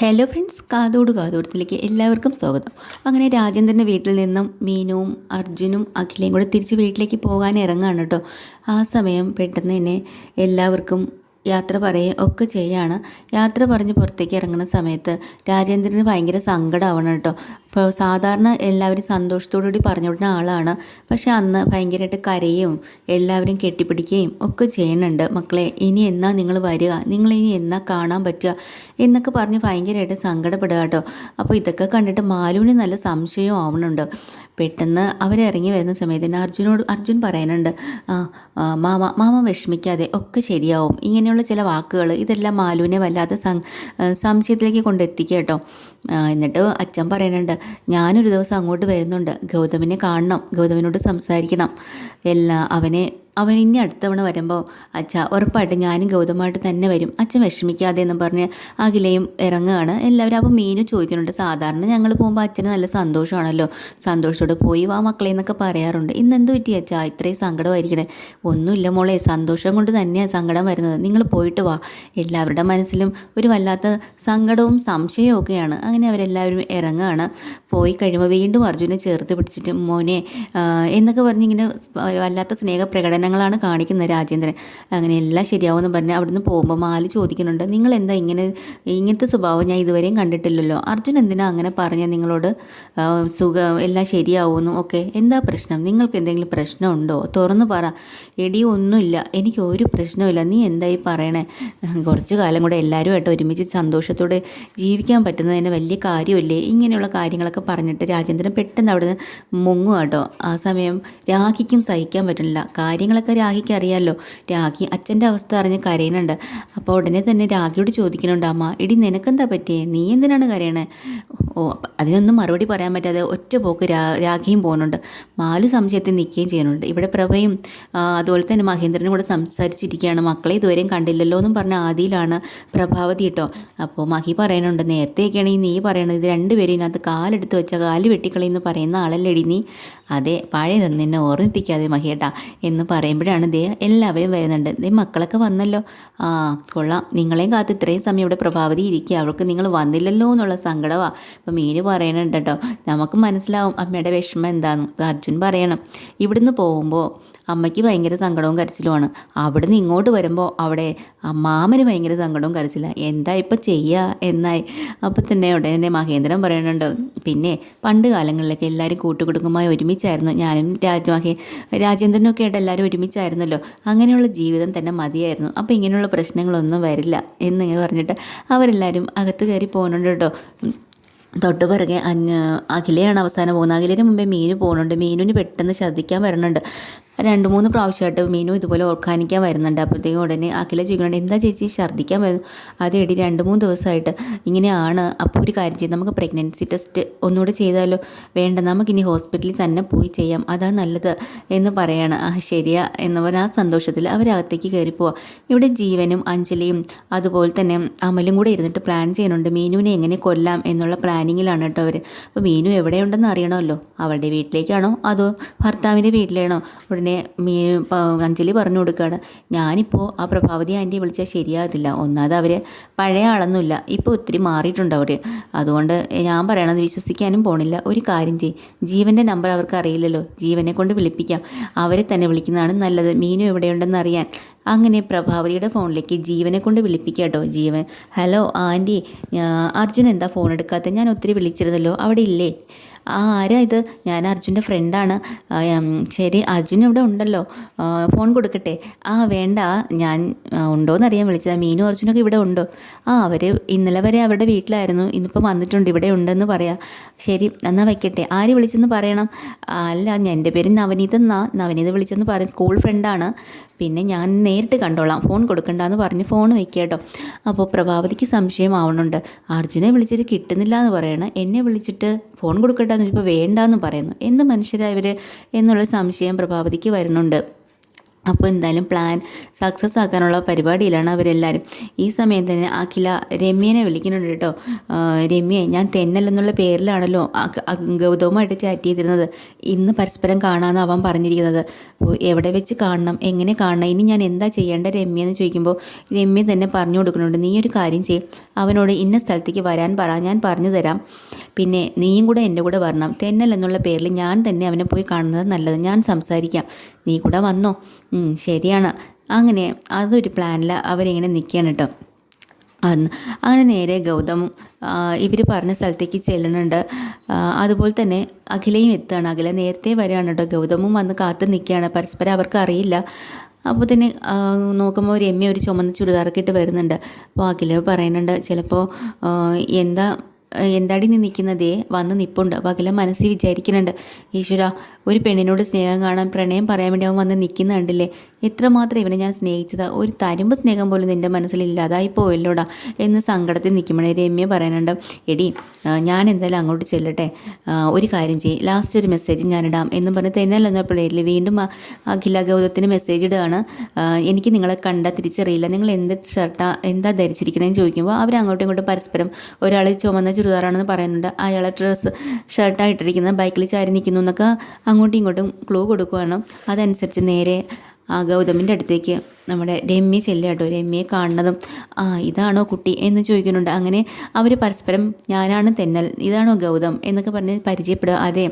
Hello friends കാതോട് കാതോടത്തിലേക്ക് എല്ലാവർക്കും സ്വാഗതം. അങ്ങനെ രാജേന്ദ്രന്റെ വീട്ടിൽ നിന്നും മീനുവും അർജുനും അഖിലയും കൂടെ തിരിച്ച് വീട്ടിലേക്ക് പോകാൻ ഇറങ്ങാണ് കേട്ടോ. ആ സമയം പെട്ടെന്ന് തന്നെ എല്ലാവർക്കും യാത്ര പറയുകയും ഒക്കെ ചെയ്യാണ്. യാത്ര പറഞ്ഞ് പുറത്തേക്ക് ഇറങ്ങുന്ന സമയത്ത് രാജേന്ദ്രന് ഭയങ്കര സങ്കടമാവണം കേട്ടോ. ഇപ്പോൾ സാധാരണ എല്ലാവരും സന്തോഷത്തോടുകൂടി പറഞ്ഞു വിടുന്ന ആളാണ്. പക്ഷെ അന്ന് ഭയങ്കരമായിട്ട് കരയും എല്ലാവരും കെട്ടിപ്പിടിക്കുകയും ഒക്കെ ചെയ്യുന്നുണ്ട്. മക്കളെ ഇനി എന്നാ നിങ്ങൾ വരിക? നിങ്ങൾ ഇനി എന്നാ കാണാൻ പറ്റുക? എന്നൊക്കെ പറഞ്ഞ് ഭയങ്കരമായിട്ട് സങ്കടപ്പെടുക കേട്ടോ. അപ്പോൾ ഇതൊക്കെ കണ്ടിട്ട് മാലുവിന് നല്ല സംശയവും ആവുന്നുണ്ട്. പെട്ടെന്ന് അവരിറങ്ങി വരുന്ന സമയത്ത് തന്നെ അർജുനോട് അർജുൻ പറയുന്നുണ്ട് മാമ മാമ വിഷമിക്കാതെ ഒക്കെ ശരിയാവും. ഇങ്ങനെയുള്ള ചില വാക്കുകൾ ഇതെല്ലാം മാലുവിനെ വല്ലാതെ സംശയത്തിലേക്ക് കൊണ്ടെത്തിക്കുക കേട്ടോ. എന്നിട്ട് അച്ഛൻ പറയുന്നുണ്ട് ഞാനൊരു ദിവസം അങ്ങോട്ട് വരുന്നുണ്ട്. ഗൗതമിനെ കാണണം. ഗൗതമിനോട് സംസാരിക്കണം. എല്ലാ അവനെ അവൻ ഇനി അടുത്തവണ വരുമ്പോൾ അച്ഛ ഉറപ്പായിട്ട് ഞാനും ഗൗതമായിട്ട് തന്നെ വരും. അച്ഛൻ വിഷമിക്കാതെ എന്ന് പറഞ്ഞ് അഖിലയും ഇറങ്ങുകയാണ്. എല്ലാവരും അപ്പോൾ മീനും ചോദിക്കുന്നുണ്ട്. സാധാരണ ഞങ്ങൾ പോകുമ്പോൾ അച്ഛന് നല്ല സന്തോഷമാണല്ലോ. സന്തോഷത്തോടെ പോയി വാ മക്കളെ എന്നൊക്കെ പറയാറുണ്ട്. ഇന്ന് എന്ത് പറ്റി അച്ഛാ? ഇത്രയും സങ്കടമായിരിക്കണേ. ഒന്നുമില്ല മോളെ. സന്തോഷം കൊണ്ട് തന്നെയാണ് സങ്കടം വരുന്നത്. നിങ്ങൾ പോയിട്ട് വാ. എല്ലാവരുടെ മനസ്സിലും ഒരു വല്ലാത്ത സങ്കടവും സംശയവും ഒക്കെയാണ്. അങ്ങനെ അവരെല്ലാവരും ഇറങ്ങുകയാണ്. പോയി കഴിയുമ്പോൾ വീണ്ടും അർജുനെ ചേർത്ത് പിടിച്ചിട്ട് മോനെ എന്നൊക്കെ പറഞ്ഞ് ഇങ്ങനെ വല്ലാത്ത സ്നേഹ പ്രകടനങ്ങളാണ് കാണിക്കുന്നത് രാജേന്ദ്രൻ. അങ്ങനെ എല്ലാം ശരിയാവുമെന്ന് പറഞ്ഞ് അവിടുന്ന് പോകുമ്പോൾ മാൽ ചോദിക്കുന്നുണ്ട് നിങ്ങൾ എന്താ ഇങ്ങനെ ഇങ്ങനത്തെ സ്വഭാവം ഞാൻ ഇതുവരെയും കണ്ടിട്ടില്ലല്ലോ. അർജുൻ എന്തിനാ അങ്ങനെ പറഞ്ഞ നിങ്ങളോട് സുഖം എല്ലാം ശരിയാവുമെന്നും ഒക്കെ എന്താ പ്രശ്നം? നിങ്ങൾക്ക് എന്തെങ്കിലും പ്രശ്നമുണ്ടോ തുറന്നു പറ. എടി ഒന്നുമില്ല. എനിക്ക് ഒരു പ്രശ്നമില്ല നീ എന്തായി പറയണേ? കുറച്ച് കാലം കൂടെ എല്ലാവരുമായിട്ട് ഒരുമിച്ച് സന്തോഷത്തോടെ ജീവിക്കാൻ പറ്റുന്നത് തന്നെ വലിയ കാര്യമില്ലേ? ഇങ്ങനെയുള്ള കാര്യങ്ങളൊക്കെ പറഞ്ഞിട്ട് രാജേന്ദ്രൻ പെട്ടെന്ന് അവിടുന്ന് മുങ്ങുക കേട്ടോ ആ സമയം രാഖിക്കും സഹിക്കാൻ പറ്റുന്നില്ല. കാര്യങ്ങളൊക്കെ രാഖിക്ക് അറിയാമല്ലോ രാഖി അച്ഛന്റെ അവസ്ഥ അറിഞ്ഞ് കരയുന്നുണ്ട്. അപ്പോൾ ഉടനെ തന്നെ രാഖിയോട് ചോദിക്കുന്നുണ്ട് അമ്മ ഇടി നിനക്കെന്താ പറ്റിയേ? നീ എന്തിനാണ് കരയണേ? ഓ അതിനൊന്നും മറുപടി പറയാൻ പറ്റാതെ ഒറ്റ പോക്ക് രാ രാഖിയും പോകുന്നുണ്ട് മാലു സംശയത്തിൽ നിൽക്കുകയും ചെയ്യുന്നുണ്ട്. ഇവിടെ പ്രഭയും അതുപോലെ തന്നെ മഹേന്ദ്രനും കൂടെ സംസാരിച്ചിരിക്കുകയാണ്. മക്കളെ ഇതുവരെയും കണ്ടില്ലല്ലോ എന്നും പറഞ്ഞ ആദിയിലാണ് പ്രഭാവതി കേട്ടോ. അപ്പോൾ മഹി പറയുന്നുണ്ട് നേരത്തെയൊക്കെയാണ് ഈ നീ പറയണത്. ഇത് രണ്ടുപേരും അത് കാലെടുത്ത് വെച്ച കാൽ വെട്ടിക്കളയെന്ന് പറയുന്ന ആളല്ലേടി നീ? അതെ പഴയതൊന്നും നിന്നെ ഓർമ്മിപ്പിക്കാതെ മഹിയേട്ടാ എന്ന് പറയുമ്പോഴാണ് ദേ എല്ലാവരും വരുന്നുണ്ട്. ദേ മക്കളൊക്കെ വന്നല്ലോ. ആ കൊള്ളാം. നിങ്ങളെയും കാത്ത് ഇത്രയും സമയം ഇവിടെ പ്രഭാവതി ഇരിക്കുക. അവൾക്ക് നിങ്ങൾ വന്നില്ലല്ലോ എന്നുള്ള സങ്കടമാണ് അപ്പോൾ മീന് പറയണുണ്ട് കേട്ടോ. നമുക്ക് മനസ്സിലാവും അമ്മയുടെ വിഷമം എന്താണെന്ന് അർജുൻ പറയണം. ഇവിടുന്ന് പോകുമ്പോൾ അമ്മയ്ക്ക് ഭയങ്കര സങ്കടവും കരച്ചിലുമാണ്. അവിടുന്ന് ഇങ്ങോട്ട് വരുമ്പോൾ അവിടെ അമ്മാമന് ഭയങ്കര സങ്കടവും കരച്ചില്ല എന്താ ഇപ്പം ചെയ്യുക എന്നായി. അപ്പം തന്നെ ഉടനെ മഹേന്ദ്രൻ പറയുന്നുണ്ട് പിന്നെ പണ്ട് കാലങ്ങളിലൊക്കെ എല്ലാവരും കൂട്ടുകുടുംബമായി ഒരുമിച്ചായിരുന്നു. ഞാനും രാജമഹേ രാജേന്ദ്രനൊക്കെ ആയിട്ട് എല്ലാവരും ഒരുമിച്ചായിരുന്നല്ലോ. അങ്ങനെയുള്ള ജീവിതം തന്നെ മതിയായിരുന്നു. അപ്പോൾ ഇങ്ങനെയുള്ള പ്രശ്നങ്ങളൊന്നും വരില്ല എന്നിങ്ങനെ പറഞ്ഞിട്ട് അവരെല്ലാവരും അകത്ത് കയറി പോകുന്നുണ്ട് കേട്ടോ. തൊട്ട് പിറകെ അഖിലയാണ് അവസാനം പോകുന്നത്. അഖിലിന് മുമ്പേ മീനു പോകുന്നുണ്ട് മീനുവിന് പെട്ടെന്ന് ശ്രദ്ധിക്കാൻ വരുന്നുണ്ട് രണ്ട് മൂന്ന് പ്രാവശ്യമായിട്ട് മീനു ഇതുപോലെ ഓർക്കാനിക്കാൻ വരുന്നുണ്ട്. അപ്പോഴത്തേക്കും ഉടനെ അഖില ചോദിക്കുന്നുണ്ട് എന്താ ചേച്ചി ഛർദ്ദിക്കാൻ വരുന്നു? അതേടി രണ്ട് മൂന്ന് ദിവസമായിട്ട് ഇങ്ങനെയാണ്. അപ്പോൾ ഒരു കാര്യം ചെയ്ത് നമുക്ക് പ്രഗ്നൻസി ടെസ്റ്റ് ഒന്നുകൂടെ ചെയ്താലോ? വേണ്ട നമുക്കിനി ഹോസ്പിറ്റലിൽ തന്നെ പോയി ചെയ്യാം. അതാ നല്ലത് എന്ന് പറയാണ്. ആ ശരിയാ എന്ന് ആ സന്തോഷത്തിൽ അവരകത്തേക്ക് കയറി പോവാം. ഇവിടെ ജീവനും അഞ്ജലിയും അതുപോലെ തന്നെ അമലും കൂടെ ഇരുന്നിട്ട് പ്ലാൻ ചെയ്യുന്നുണ്ട്. മീനുവിനെ എങ്ങനെ കൊല്ലാം എന്നുള്ള പ്ലാനിങ്ങിലാണ് കേട്ടോ അവർ അപ്പോൾ മീനു എവിടെയുണ്ടെന്ന് അറിയണമല്ലോ. അവളുടെ വീട്ടിലേക്കാണോ? അതോ ഭർത്താവിന്റെ വീട്ടിലാണോ? ഉടനെ മീ പ- അഞ്ജലി പറഞ്ഞു കൊടുക്കുകയാണ് ഞാനിപ്പോൾ ആ പ്രഭാവതി ആന്റി വിളിച്ചാൽ ശരിയാകത്തില്ല. ഒന്നാമത് അവർ പഴയ ആളൊന്നുമില്ല. ഇപ്പോൾ ഒത്തിരി മാറിയിട്ടുണ്ട് അവർ അതുകൊണ്ട് ഞാൻ പറയണത് വിശ്വസിക്കാനും പോണില്ല. ഒരു കാര്യം ചെയ്യും. ജീവന്റെ നമ്പർ അവർക്ക് അറിയില്ലല്ലോ. ജീവനെ കൊണ്ട് വിളിപ്പിക്കാം. അവരെ തന്നെ വിളിക്കുന്നതാണ് നല്ലത്. മീനു എവിടെയുണ്ടെന്ന് അറിയാൻ. അങ്ങനെ പ്രഭാവതിയുടെ ഫോണിലേക്ക് ജീവനെ കൊണ്ട് വിളിപ്പിക്കുക കേട്ടോ ജീവൻ. ഹലോ ആന്റി അർജുൻ എന്താ ഫോൺ എടുക്കാത്ത? ഞാൻ ഒത്തിരി വിളിച്ചിരുന്നല്ലോ. അവിടെ ഇല്ലേ? ആ ആരാ ഇത്? ഞാൻ അർജുന്റെ ഫ്രണ്ടാണ് ശരി അർജുൻ ഇവിടെ ഉണ്ടല്ലോ. ഫോൺ കൊടുക്കട്ടെ. ആ വേണ്ട. ഞാൻ ആ, ഉണ്ടോയെന്നറിയാൻ വിളിച്ചതാണ് മീനു അർജുനൊക്കെ ഇവിടെ ഉണ്ടോ. ആ അവർ ഇന്നലെ വരെ അവരുടെ വീട്ടിലായിരുന്നു. ഇന്നിപ്പോൾ വന്നിട്ടുണ്ട്. ഇവിടെ ഉണ്ടെന്ന് പറയാം. ശരി എന്നാൽ വയ്ക്കട്ടെ ആര് വിളിച്ചെന്ന് പറയണം? അല്ല എന്റെ പേര് നവനീത് എന്നാ. നവനീത് വിളിച്ചെന്ന് പറയും സ്കൂൾ ഫ്രണ്ടാണ് പിന്നെ ഞാൻ നേരിട്ട് കണ്ടോളാം. ഫോൺ കൊടുക്കണ്ടെന്ന് പറഞ്ഞ് ഫോൺ വയ്ക്കുക കേട്ടോ. അപ്പോൾ പ്രഭാവതിക്ക് സംശയമാവണുണ്ട് അർജുനെ വിളിച്ചിട്ട് കിട്ടുന്നില്ല എന്ന് പറയണം. എന്നെ വിളിച്ചിട്ട് ഫോൺ കൊടുക്കട്ടെ എന്ന് ഇപ്പോൾ വേണ്ടാന്ന് പറയുന്നു. എന്ത് മനുഷ്യരാ ഇവർ എന്നുള്ള സംശയം പ്രഭാവതിക്ക് വരുന്നുണ്ട്. അപ്പോൾ എന്തായാലും പ്ലാൻ സക്സസ് ആക്കാനുള്ള പരിപാടിയിലാണ് അവരെല്ലാവരും ഈ സമയം തന്നെ അഖില രമ്യനെ വിളിക്കുന്നുണ്ട് കേട്ടോ. രമ്യെ ഞാൻ തെന്നല്ലെന്നുള്ള പേരിലാണല്ലോ അഖ- അഖ- ഗൗതവുമായിട്ട് ചാറ്റ് ചെയ്തിരുന്നത്. ഇന്ന് പരസ്പരം കാണാമെന്ന് അവൻ പറഞ്ഞിരിക്കുന്നത്. അപ്പോൾ എവിടെ വെച്ച് കാണണം എങ്ങനെ കാണണം ഇനി ഞാൻ എന്താ ചെയ്യേണ്ട രമ്യ എന്ന് ചോദിക്കുമ്പോൾ രമ്യ തന്നെ പറഞ്ഞു കൊടുക്കുന്നുണ്ട്. നീ ഒരു കാര്യം ചെയ്യും. അവനോട് ഇന്ന സ്ഥലത്തേക്ക് വരാൻ പറ ഞാൻ പറഞ്ഞു തരാം. പിന്നെ നീയും കൂടെ എന്റെ കൂടെ വരണം. തെന്നൽ എന്നുള്ള പേരിൽ ഞാൻ തന്നെ അവനെ പോയി കാണുന്നത് നല്ലത്. ഞാൻ സംസാരിക്കാം. നീ കൂടെ വന്നോ. ശരിയാണ്. അങ്ങനെ അതൊരു പ്ലാനിൽ അവരിങ്ങനെ നിൽക്കുകയാണ് കേട്ടോ. അങ്ങനെ നേരെ ഗൗതം ഇവർ പറഞ്ഞ സ്ഥലത്തേക്ക് ചെല്ലുന്നുണ്ട്. അതുപോലെ തന്നെ അഖിലയും എത്തുകയാണ്. അഖില നേരത്തെ വരികയാണ് കേട്ടോ. ഗൗതമും വന്ന് കാത്തു നിൽക്കുകയാണ്. പരസ്പരം അവർക്ക് അറിയില്ല. അപ്പോൾ തന്നെ നോക്കുമ്പോൾ ഒരു എമ്മ ഒരു ചുമന്ന ചുരിദാറൊക്കെ ഇട്ട് വരുന്നുണ്ട്. അപ്പോൾ അഖില പറയുന്നുണ്ട് ചിലപ്പോൾ എന്താ എന്താടി നീ നിൽക്കുന്നതേ വന്ന് നിപ്പുണ്ട്. പകലം മനസ്സിൽ വിചാരിക്കുന്നുണ്ട്. ഈശ്വര ഒരു പെണ്ണിനോട് സ്നേഹം കാണാൻ പ്രണയം പറയാൻ വേണ്ടി അവൻ വന്ന് നിൽക്കുന്ന കണ്ടില്ലേ എത്രമാത്രം ഇവനെ ഞാൻ സ്നേഹിച്ചതാ. ഒരു തരുമ്പ് സ്നേഹം പോലും നിന്റെ മനസ്സിൽ ഇല്ലാതായി പോയല്ലോടാ എന്ന് സങ്കടത്തിൽ നിൽക്കുമ്പോഴേ രമ്യ പറയാനുണ്ട്. എടി ഞാൻ എന്തായാലും അങ്ങോട്ട് ചെല്ലട്ടെ. ഒരു കാര്യം ചെയ്യും. ലാസ്റ്റ് ഒരു മെസ്സേജ് ഞാനിടാം എന്നും പറഞ്ഞ് തെന്നലെന്ന പിള്ളേരിൽ വീണ്ടും അഖില ഗൗതത്തിന് മെസ്സേജ് ഇടുകയാണ്. എനിക്ക് നിങ്ങളെ കണ്ട തിരിച്ചറിയില്ല. നിങ്ങൾ എന്ത് ഷർട്ടാ എന്താ ധരിച്ചിരിക്കണമെന്ന് ചോദിക്കുമ്പോൾ അവർ അങ്ങോട്ടും ഇങ്ങോട്ടും പരസ്പരം ഒരാൾ ചുമന്ന ചുരിദാറാണെന്ന് പറയുന്നുണ്ട്. അയാളെ ഡ്രസ്സ് ഷർട്ടായിട്ടിരിക്കുന്നത് ബൈക്കിൽ ചാരി നിൽക്കുന്നു എന്നൊക്കെ അങ്ങോട്ടും ഇങ്ങോട്ടും ക്ലൂ കൊടുക്കുകയാണ് അതനുസരിച്ച് നേരെ ഗൗതമിന്റെ അടുത്തേക്ക് നമ്മുടെ രമ്യ ചെല്ലുക കേട്ടോ രമ്യയെ കാണുന്നതും ആ ഇതാണോ കുട്ടി? എന്ന് ചോദിക്കുന്നുണ്ട്. അങ്ങനെ അവർ പരസ്പരം ഞാനാണ് തെന്നൽ ഇതാണോ ഗൗതം? എന്നൊക്കെ പറഞ്ഞ് പരിചയപ്പെടുക. അതെ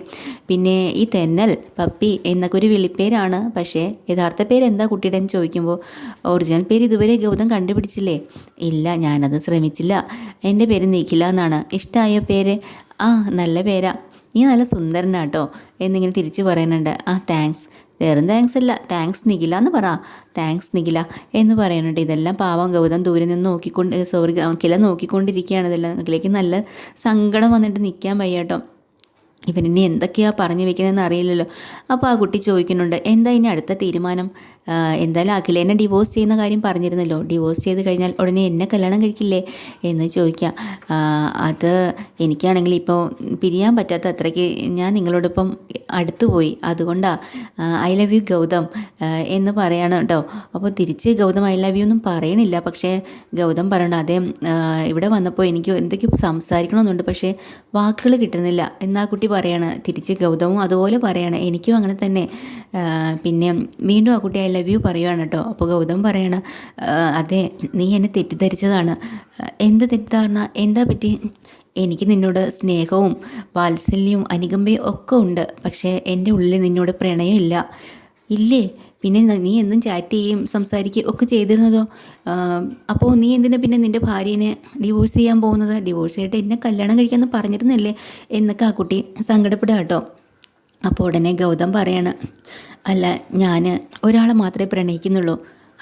പിന്നെ ഈ തെന്നൽ പപ്പി എന്നൊക്കെ ഒരു വിളിപ്പേരാണ്. പക്ഷേ യഥാർത്ഥ പേര് എന്താ കുട്ടിയുടെ എന്ന് ചോദിക്കുമ്പോൾ ഒറിജിനൽ പേര് ഇതുവരെ ഗൗതം കണ്ടുപിടിച്ചില്ലേ? ഇല്ല ഞാനത് ശ്രമിച്ചില്ല. എന്റെ പേര് നീക്കില്ല എന്നാണ്. ഇഷ്ടമായ പേര്? ആ നല്ല പേരാ. നീ നല്ല സുന്ദരനാട്ടോ എന്നിങ്ങനെ തിരിച്ചു പറയുന്നുണ്ട്. ആ താങ്ക്സ്. വേറും താങ്ക്സ് അല്ല താങ്ക്സ് നിഖില എന്ന് പറ. താങ്ക്സ് നിഖില എന്ന് പറയുന്നുണ്ട്. ഇതെല്ലാം പാവം ഗൗതം ദൂരെ നിന്ന് നോക്കിക്കൊണ്ട് സോറി കില നോക്കിക്കൊണ്ടിരിക്കുകയാണ്. ഇതെല്ലാം അഖിലേക്ക് നല്ല സങ്കടം വന്നിട്ട് നിൽക്കാൻ വയ്യാട്ടോ ഇവൻ ഇനി എന്തൊക്കെയാ പറഞ്ഞു വെക്കുന്നതെന്ന് അറിയില്ലല്ലോ. അപ്പോൾ ആ കുട്ടി ചോദിക്കുന്നുണ്ട് എന്താ ഇനി അടുത്ത തീരുമാനം? എന്തായാലും അഖിലേനെ ഡിവോഴ്സ് ചെയ്യുന്ന കാര്യം പറഞ്ഞിരുന്നല്ലോ. ഡിവോഴ്സ് ചെയ്ത് കഴിഞ്ഞാൽ ഉടനെ എന്നെ കല്യാണം കഴിക്കില്ലേ എന്ന് ചോദിക്കുക അത് എനിക്കാണെങ്കിൽ ഇപ്പോൾ പിരിയാൻ പറ്റാത്ത അത്രയ്ക്ക് ഞാൻ നിങ്ങളോടൊപ്പം അടുത്തുപോയി അതുകൊണ്ടാണ് ഐ ലവ് യു ഗൗതം എന്ന് പറയാണ് കേട്ടോ അപ്പോൾ തിരിച്ച് ഗൗതം ഐ ലവ് യു ഒന്നും പറയണില്ല. പക്ഷേ ഗൗതം പറയണം അതേ ഇവിടെ വന്നപ്പോൾ എനിക്ക് എന്തൊക്കെയോ സംസാരിക്കണമെന്നുണ്ട്. പക്ഷേ വാക്കുകൾ കിട്ടുന്നില്ല. എന്നാ കുട്ടി പറയാണ്. തിരിച്ച് ഗൗതമും അതുപോലെ പറയാണ്. എനിക്കും അങ്ങനെ തന്നെ. പിന്നെ വീണ്ടും ആ കുട്ടി ഐ ലവ് യു പറയുകയാണ് കേട്ടോ. അപ്പോൾ ഗൗതം പറയണ "ആ, അതെ നീ എന്നെ തെറ്റിദ്ധരിച്ചതാണ്. എന്ത് തെറ്റിദ്ധാരണ? എന്താ പറ്റി? എനിക്ക് നിന്നോട് സ്നേഹവും വാത്സല്യവും അനുകമ്പയും ഒക്കെ ഉണ്ട് പക്ഷേ എന്റെ ഉള്ളിൽ നിന്നോട് പ്രണയമില്ല ഇല്ലേ. പിന്നെ നീ എന്നും ചാറ്റ് ചെയ്യും സംസാരിക്കുകയും ഒക്കെ ചെയ്തിരുന്നതോ? അപ്പോൾ നീ എന്തിനാ പിന്നെ നിന്റെ ഭാര്യനെ ഡിവോഴ്സ് ചെയ്യാൻ പോകുന്നത്? ഡിവോഴ്സ് ചെയ്തിട്ട് എന്നെ കല്യാണം കഴിക്കാമെന്ന് പറഞ്ഞിരുന്നല്ലേ? എന്നൊക്കെ ആ കുട്ടി സങ്കടപ്പെടുക കേട്ടോ. അപ്പോൾ ഉടനെ ഗൗതം പറയാണ് അല്ല ഞാൻ ഒരാളെ മാത്രമേ പ്രണയിക്കുന്നുള്ളൂ.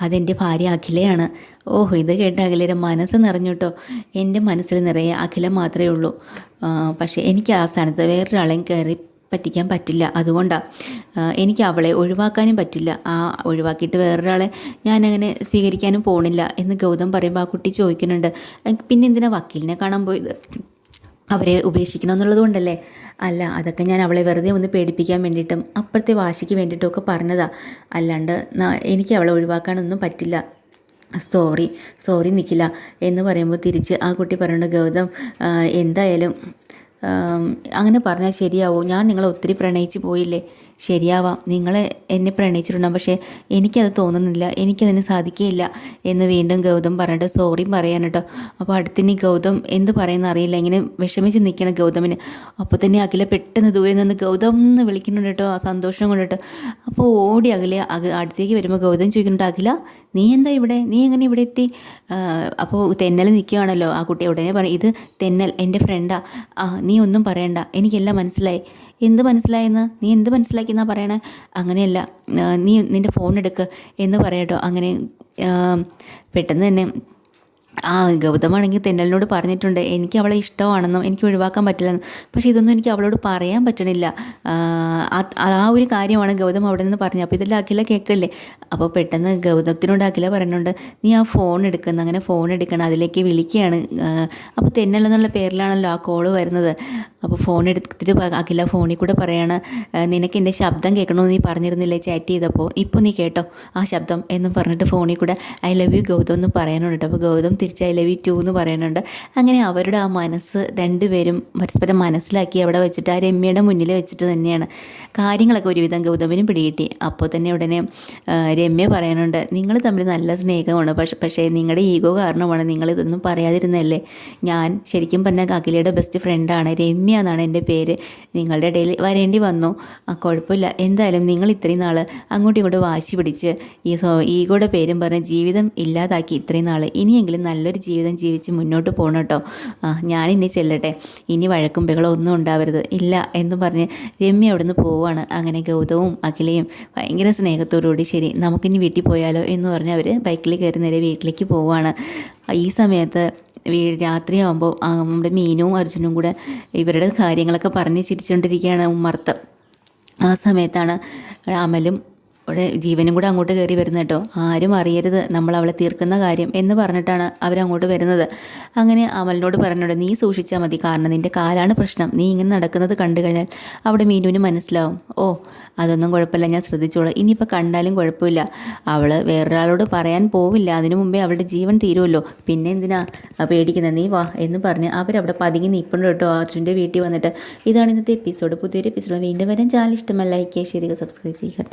അതെന്റെ ഭാര്യ അഖിലയാണ്. ഓഹോ ഇത് കേട്ട അഖിലയുടെ മനസ്സ് നിറഞ്ഞു കേട്ടോ എന്റെ മനസ്സിൽ നിറയെ അഖില മാത്രമേ ഉള്ളൂ. പക്ഷേ എനിക്ക് ആ സ്ഥാനത്ത് വേറൊരാളെയും കയറി പറ്റിക്കാൻ പറ്റില്ല. അതുകൊണ്ടാണ് എനിക്ക് അവളെ ഒഴിവാക്കാനും പറ്റില്ല. ആ ഒഴിവാക്കിയിട്ട് വേറൊരാളെ ഞാനങ്ങനെ സ്വീകരിക്കാനും പോണില്ല. എന്ന് ഗൗതം പറയുമ്പോൾ ആ കുട്ടി ചോദിക്കുന്നുണ്ട് പിന്നെ എന്തിനാ വക്കീലിനെ കാണാൻ പോയത്? അവരെ ഉപേക്ഷിക്കണം എന്നുള്ളത് കൊണ്ടല്ലേ അല്ല അതൊക്കെ ഞാൻ അവളെ വെറുതെ ഒന്ന് പേടിപ്പിക്കാൻ വേണ്ടിയിട്ടും അപ്പുറത്തെ വാശിക്ക് വേണ്ടിയിട്ടും ഒക്കെ പറഞ്ഞതാ. അല്ലാണ്ട് എനിക്ക് അവളെ ഒഴിവാക്കാനൊന്നും പറ്റില്ല. സോറി സോറി നിൽക്കില്ല എന്ന് പറയുമ്പോൾ തിരിച്ച് ആ കുട്ടി പറയുന്നത് ഗൗതം എന്തായാലും അങ്ങനെ പറഞ്ഞാൽ ശരിയാവോ? ഞാൻ നിങ്ങളെ ഒത്തിരി പ്രണയിച്ച് പോയില്ലേ? ശരിയാവാം. നിങ്ങൾ എന്നെ പ്രണയിച്ചിട്ടുണ്ടാകും പക്ഷേ എനിക്കത് തോന്നുന്നില്ല. എനിക്കതിന് സാധിക്കുകയില്ല എന്ന് വീണ്ടും ഗൗതം പറഞ്ഞിട്ട് സോറി പറയാൻ കേട്ടോ. അപ്പോൾ അടുത്തിനി ഗൗതം എന്ത് പറയുന്ന അറിയില്ല. ഇങ്ങനെ വിഷമിച്ച് നിൽക്കണം ഗൗതമിന്. അപ്പോൾ തന്നെ അഖില പെട്ടെന്ന് ദൂരെ നിന്ന് ഗൗതം എന്ന് വിളിക്കുന്നുണ്ട് കേട്ടോ. ആ സന്തോഷം കൊണ്ടിട്ട് അപ്പോൾ ഓടി അഖില അടുത്തേക്ക് വരുമ്പോൾ ഗൗതം ചോദിക്കുന്നുണ്ട് അഖില നീ എന്താ ഇവിടെ? നീ എങ്ങനെ ഇവിടെ എത്തി? അപ്പോൾ തെന്നൽ നിൽക്കുകയാണല്ലോ. ആ കുട്ടി ഉടനെ പറഞ്ഞു ഇത് തെന്നൽ എന്റെ ഫ്രണ്ടാ ആ. നീ ഒന്നും പറയണ്ട. എനിക്കെല്ലാം മനസ്സിലായി. എന്ത് മനസ്സിലായെന്ന്? നീ എന്ത് മനസ്സിലാക്കിയെന്നാ പറയണേ? അങ്ങനെയല്ല. നീ നിന്റെ ഫോൺ എടുക്ക് എന്ന് പറയട്ടോ. അങ്ങനെ പെട്ടെന്ന് തന്നെ ആ ഗൗതമാണെങ്കിൽ തെന്നലിനോട് പറഞ്ഞിട്ടുണ്ട് എനിക്ക് അവളെ ഇഷ്ടമാണെന്നും എനിക്ക് ഒഴിവാക്കാൻ പറ്റില്ലെന്നും. പക്ഷേ ഇതൊന്നും എനിക്ക് അവളോട് പറയാൻ പറ്റണില്ല. ആ, ഒരു കാര്യമാണ് ഗൗതം അവിടെ നിന്ന് പറഞ്ഞത്. അപ്പോൾ ഇതെല്ലാം അഖില കേൾക്കല്ലേ? അപ്പോൾ പെട്ടെന്ന് ഗൗതത്തിനോട് അഖില പറയുന്നുണ്ട് നീ ആ ഫോൺ എടുക്കുന്ന അങ്ങനെ ഫോൺ എടുക്കണം അതിലേക്ക് വിളിക്കുകയാണ്. അപ്പോൾ തെന്നൽ എന്നുള്ള പേരിലാണല്ലോ ആ കോൾ വരുന്നത്. അപ്പോൾ ഫോൺ എടുത്തിട്ട് അഖില ഫോണിൽ കൂടെ പറയാണ് "ആ, നിനക്ക് എന്റെ ശബ്ദം കേൾക്കണമെന്ന് നീ പറഞ്ഞിരുന്നില്ലേ ചാറ്റ് ചെയ്തപ്പോൾ? ഇപ്പോൾ നീ കേട്ടോ ആ ശബ്ദം എന്നും പറഞ്ഞിട്ട് ഫോണിൽ കൂടെ ഐ ലവ് യു ഗൗതം എന്ന് പറയാനുണ്ട്. അപ്പോൾ ഗൗതം തിരിച്ച് ഐ ലവ് യു ടു എന്ന് പറയുന്നുണ്ട്. അങ്ങനെ അവരുടെ ആ മനസ്സ് രണ്ടുപേരും പരസ്പരം മനസ്സിലാക്കി അവിടെ വെച്ചിട്ട് ആ രമ്യയുടെ മുന്നിൽ വെച്ചിട്ട് തന്നെയാണ്. കാര്യങ്ങളൊക്കെ ഒരുവിധം ഗൗതമിനും പിടികിട്ടി. അപ്പോൾ തന്നെ ഉടനെ രമ്യ പറയാനുണ്ട് നിങ്ങൾ തമ്മിൽ നല്ല സ്നേഹമാണ്. പക്ഷെ പക്ഷേ നിങ്ങളുടെ ഈഗോ കാരണമാണ് നിങ്ങൾ ഇതൊന്നും പറയാതിരുന്നല്ലേ ഞാൻ ശരിക്കും പറഞ്ഞാൽ അഖിലയുടെ ബെസ്റ്റ് ഫ്രണ്ടാണ് രമ്യ എന്നാണ് എന്റെ പേര്. നിങ്ങളുടെ ഇടയിൽ വരേണ്ടി വന്നു. ആ കുഴപ്പമില്ല. എന്തായാലും നിങ്ങൾ ഇത്രയും നാൾ അങ്ങോട്ടും ഇങ്ങോട്ടും വാശി പിടിച്ച് ഈ ഈഗോയുടെ പേരും പറഞ്ഞ് ജീവിതം ഇല്ലാതാക്കി ഇത്രയും നാൾ ഇനിയെങ്കിലും നല്ലൊരു ജീവിതം ജീവിച്ച് മുന്നോട്ട് പോകണം കേട്ടോ. ഞാനിനി ചെല്ലട്ടെ. ഇനി വഴക്കും ബഹളമൊന്നും ഉണ്ടാവരുത്. ഇല്ല എന്ന് പറഞ്ഞ് രമ്യ അവിടുന്ന് പോവാണ്. അങ്ങനെ ഗൗതവും അഖിലയും ഭയങ്കര സ്നേഹത്തോടുകൂടി ശരി നമുക്കിനി വീട്ടിൽ പോയാലോ എന്ന് പറഞ്ഞ് അവർ ബൈക്കിൽ കയറി നേരെ വീട്ടിലേക്ക് പോവാണ്. ഈ സമയത്ത് രാത്രിയാകുമ്പോൾ നമ്മുടെ മീനും അർജുനും കൂടെ ഇവരുടെ കാര്യങ്ങളൊക്കെ പറഞ്ഞ് ചിരിച്ചുകൊണ്ടിരിക്കുകയാണ് ഉമ്മർത്ത്. ആ സമയത്താണ് അമലും ഇവിടെ ജീവനും കൂടെ അങ്ങോട്ട് കയറി വരുന്നത് കേട്ടോ. ആരും അറിയരുത്. നമ്മൾ അവളെ തീർക്കുന്ന കാര്യം എന്ന് പറഞ്ഞിട്ടാണ് അവരങ്ങോട്ട് വരുന്നത്. അങ്ങനെ അമലിനോട് പറഞ്ഞോട് നീ സൂക്ഷിച്ചാൽ മതി. കാരണം നിന്റെ കാലാണ് പ്രശ്നം. നീ ഇങ്ങനെ നടക്കുന്നത് കണ്ടു കഴിഞ്ഞാൽ അവിടെ മീനുവിന് മനസ്സിലാവും. ഓ അതൊന്നും കുഴപ്പമില്ല. ഞാൻ ശ്രദ്ധിച്ചോളാം. ഇനിയിപ്പോൾ കണ്ടാലും കുഴപ്പമില്ല. അവൾ വേറൊരാളോട് പറയാൻ പോവില്ല. അതിനു മുമ്പേ അവളുടെ ജീവൻ തീരുമല്ലോ പിന്നെ എന്തിനാ പേടിക്കുന്നത്? നീ വാ എന്ന് പറഞ്ഞ് അവരവിടെ പതുങ്ങി നിൽപ്പുണ്ട് കേട്ടോ. അർജുന്റെ വീട്ടിൽ വന്നിട്ട്. ഇതാണ് ഇന്നത്തെ എപ്പിസോഡ് പുതിയൊരു എപ്പിസോഡ് വീണ്ടും വരാൻ ചാനൽ ഇഷ്ടമല്ല. ലൈക്ക് ചെയ്യുക സബ്സ്ക്രൈബ് ചെയ്യുക